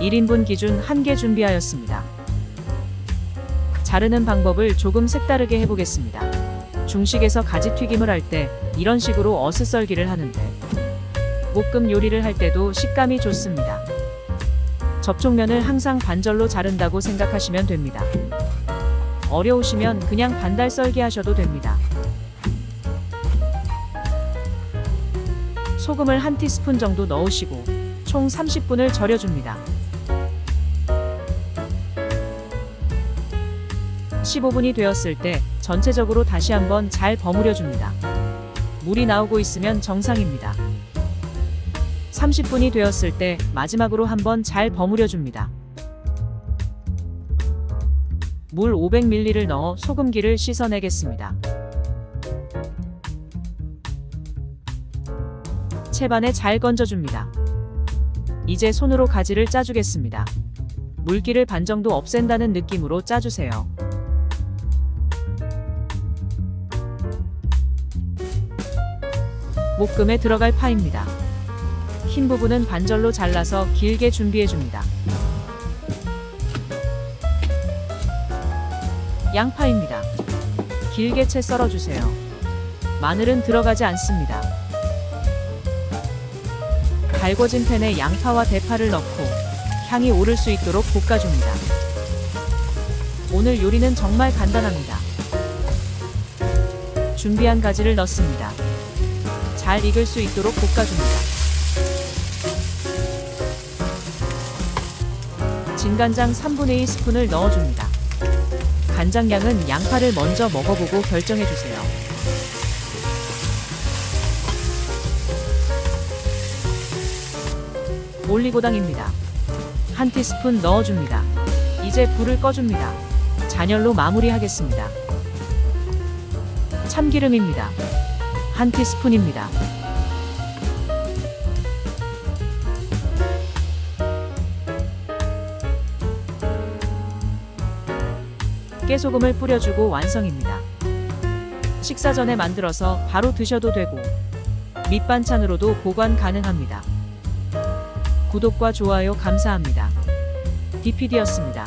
1인분 기준 1개 준비하였습니다. 자르는 방법을 조금 색다르게 해보겠습니다. 중식에서 가지 튀김을 할 때 이런 식으로 어슷썰기를 하는데 볶음 요리를 할 때도 식감이 좋습니다. 접촉면을 항상 반절로 자른다고 생각하시면 됩니다. 어려우시면 그냥 반달 썰기 하셔도 됩니다. 소금을 한 티스푼 정도 넣으시고 총 30분을 절여줍니다. 15분이 되었을 때 전체적으로 다시 한번 잘 버무려 줍니다. 물이 나오고 있으면 정상입니다. 30분이 되었을 때 마지막으로 한번 잘 버무려 줍니다. 물 500ml를 넣어 소금기를 씻어내겠습니다. 채반에 잘 건져줍니다. 이제 손으로 가지를 짜주겠습니다. 물기를 반 정도 없앤다는 느낌으로 짜주세요. 볶음에 들어갈 파입니다. 흰 부분은 반절로 잘라서 길게 준비해줍니다. 양파입니다. 길게 채 썰어주세요. 마늘은 들어가지 않습니다. 달궈진 팬에 양파와 대파를 넣고 향이 오를 수 있도록 볶아줍니다. 오늘 요리는 정말 간단합니다. 준비한 가지를 넣습니다. 잘 익을 수 있도록 볶아줍니다. 진간장 3분의 2 스푼을 넣어줍니다. 간장량은 양파를 먼저 먹어보고 결정해주세요. 올리고당입니다. 한 티스푼 넣어줍니다. 이제 불을 꺼줍니다. 잔열로 마무리하겠습니다. 참기름입니다. 한 티스푼입니다. 깨소금을 뿌려주고 완성입니다. 식사 전에 만들어서 바로 드셔도 되고 밑반찬으로도 보관 가능합니다. 구독과 좋아요 감사합니다. DPD였습니다.